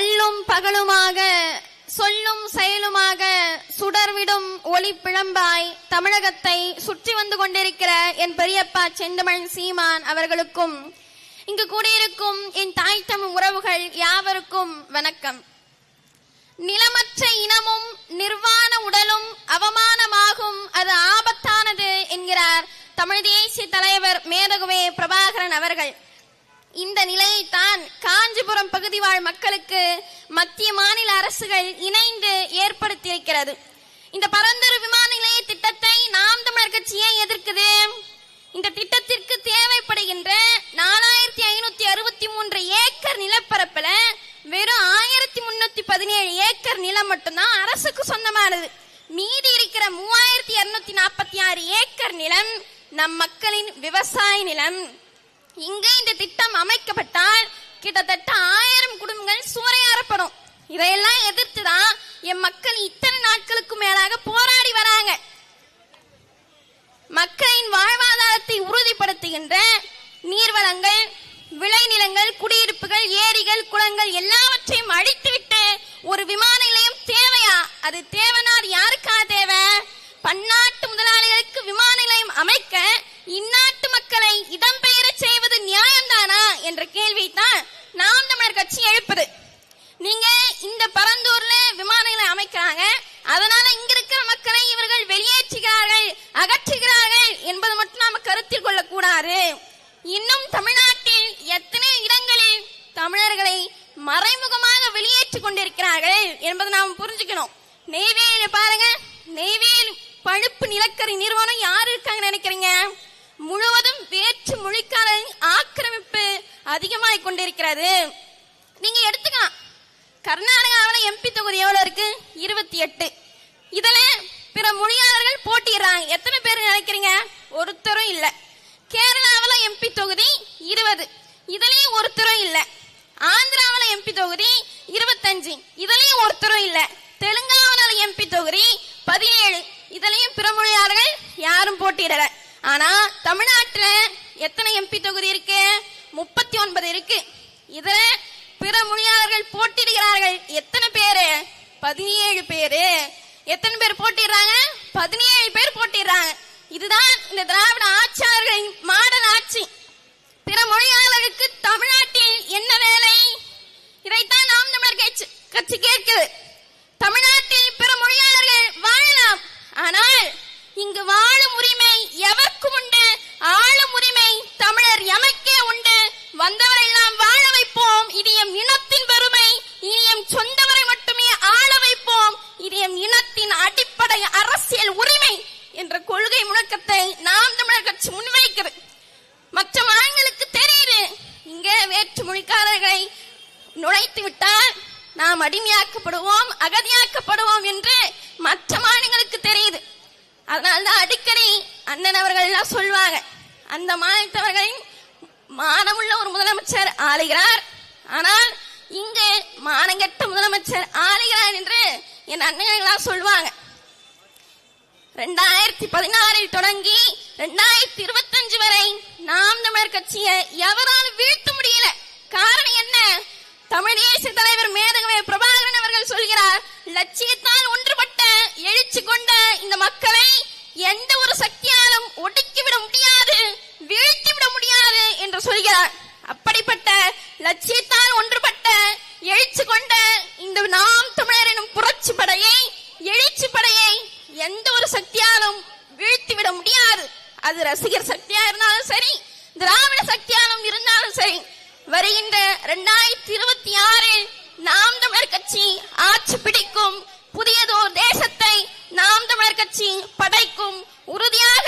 அல்லும் பகலுமாக சொல்லும் செயலுமாக சுடர்விடும் ஒளி பிழம்பாய் தமிழகத்தை சுற்றி வந்து கொண்டிருக்கிற என் பெரியப்பா செந்தமிழ் சீமான் அவர்களுக்கும் இங்கு கூடியிருக்கும் என் தாய் தமிழ் உறவுகள் யாவருக்கும் வணக்கம். நிலமற்ற இனமும் நிர்வாண உடலும் அவமானமாகும் அது ஆபத்தானது என்கிறார் தமிழ் தேசிய தலைவர் மேதகுவே பிரபாகரன் அவர்கள். இந்த நிலையைத்தான் காஞ்சிபுரம் பகுதி வாழ் மக்களுக்கு மத்திய மாநில அரசுகள் இணைந்து ஏற்படுத்தியிருக்கிறது. இந்த பரந்தூர் விமான நிலைய திட்டத்தை நாம் தமிழர் கட்சி ஏன் எதிர்க்குது? இந்த திட்டத்திற்கு தேவைப்படுகின்ற நாலாயிரத்தி ஐநூத்தி அறுபத்தி மூன்று ஏக்கர் நிலப்பரப்புல வெறும் ஆயிரத்தி முன்னூத்தி பதினேழு ஏக்கர் நிலம் மட்டும்தான் அரசுக்கு சொந்தமானது. மீதி இருக்கிற மூவாயிரத்தி இருநூத்தி நாற்பத்தி ஆறு ஏக்கர் நிலம் நம் மக்களின் விவசாய நிலம். இங்கே இந்த திட்டம் அமைக்கப்பட்டால் கிட்டத்தட்ட ஆயிரம் குடும்பங்கள் சூறையாறப்படும். இதையெல்லாம் எதிர்த்து தான் என் மக்கள் இத்தனை நாட்களுக்கு மேலாக போராடி வராங்க. மக்களின் வாழ்வாதாரத்தை உறுதிப்படுத்துகின்ற நீர்வளங்கள் விளைநிலங்கள் குடியிருப்புகள் ஏரிகள் குளங்கள் எல்லாம் அழித்துவிட்டு ஒரு விமான நிலையம் தேவையா அது தேவைனா அது யாருக்காக தேவை பன்னாட்டு முதலாளிகளுக்கு விமான நிலையம் அமைக்க இந்நாட்டு மக்களை இடம்பெயர செய்வது நியாயம்தானா என்ற கேள்வி தான் நாம் தமிழர் கட்சி எழுப்புது நீங்க இந்த பரந்தூர்ல விமான இருக்கிறாங்க அதனால இங்க இருக்கிற மக்களை இவர்கள் வெளியேற்றுகிறார்கள் அகற்றுகிறார்கள் என்பது மட்டும் நாம கருத்தில் கொள்ளக்கூடாது. இன்னும் தமிழ்நாட்டில் எத்தனை இடங்களில் தமிழர்களை மறைமுகமாக வெளியேற்றிக் கொண்டிருக்கிறார்கள் என்பதை நாம் புரிஞ்சுக்கணும். நெய்வேலி பாருங்க. நெய்வேலி பழுப்பு நிலக்கரி நிறுவனம் யார் இருக்காங்க நினைக்கிறீங்க? முழுவதும் வேற்று மொழிக்காரரின் ஆக்கிரமிப்பு அதிகமாய் கொண்டிருக்கிறது. நீங்க எடுத்துக்கலாம். கர்நாடகாவில் எம்பி தொகுதி எவ்வளோ இருக்கு? இருபத்தி எட்டு. இதில் பிற மொழியாளர்கள் போட்டிடுறாங்க எத்தனை பேர் நினைக்கிறீங்க? ஒருத்தரும் இல்லை. கேரளாவில் எம்பி தொகுதி இருபது. இதுலேயும் ஒருத்தரும் இல்லை. ஆந்திராவில் எம்பி தொகுதி இருபத்தஞ்சு. இதுலேயும் ஒருத்தரும் இல்லை. தெலுங்கானாவில் எம்பி தொகுதி பதினேழு. இதுலேயும் பிற மொழியாளர்கள் யாரும் போட்டியிடல. ஆனால் தமிழ்நாட்டில் எத்தனை எம்பி தொகுதி இருக்கு? முப்பத்தி ஒன்பது இருக்கு. இதில் பிற மொழியாளர்கள் போட்டிடுகிறார்கள் எத்தனை பேரு? பதினேழு பேரு. எத்தனை பேர் போட்டிடுறாங்க பதினேழு பேர் போட்டிடுறாங்க இதுதான் இந்த திராவிட ஆட்சியாளர்களின் மாடல் ஆட்சி. கொள்கை நாம் தமிழர் கட்சி முன்வைக்கிறது. மற்ற மாநிலங்களுக்கு தெரியுது. இங்க வேற்று மொழிக்காரர்களை நுழைத்து விட்டால் நாம் அடிமையாக்கப்படுவோம் அகதியாக்கப்படுவோம் என்று மற்ற மாநிலங்களுக்கு தெரியுது. அதனால்தான் அடிக்கடி அண்ணன் அவர்கள் எல்லாம் சொல்வாங்க. அந்த மாநிலத்தவர்களின் மானமுள்ள ஒரு முதலமைச்சர் ஆளுகிறார். ஆனால் இங்கு மானங்கெட்ட முதலமைச்சர் ஆளுகிறார் என்று என் அண்ணன் எல்லாம் சொல்வாங்க. ரெண்டாயிரத்தி பதினாறில் தொடங்கி ரெண்டாயிரத்தி இருபத்தஞ்சு வரை நாம் தமிழர் கட்சியை எவரால் வீழ்த்த முடியல? காரணம் என்ன? தமிழ் தேசிய தலைவர் மேதகவே பிரபாகரன் அவர்கள் சொல்கிறார் லட்சியத்தால் ஒன்றுபட்ட எழுச்சி கொண்ட இந்த மக்களை எந்த ஒரு சக்தியாலும் ஒடுக்கிவிட முடியாது வீழ்த்திவிட முடியாது என்று சொல்கிறார். அப்படிப்பட்ட லட்சியத்தால் ஒன்றுபட்ட எழுச்சி கொண்ட இந்த நாம் தமிழர் எனும் புரட்சி படையை எழுச்சி படையை எந்த ஒரு சக்தியாலும் வீழ்த்திவிட முடியாது அது ரசிகர் சக்தியா இருந்தாலும் சரி திராவிட சக்தியாலும் இருந்தாலும் சரி வருகின்ற இரண்டாயிரத்தி இருபத்தி ஆறில் நாம் தமிழர் கட்சி ஆட்சி பிடிக்கும் புதியதோர் தேசத்தை நாம் தமிழர் கட்சி படைக்கும் உறுதியாக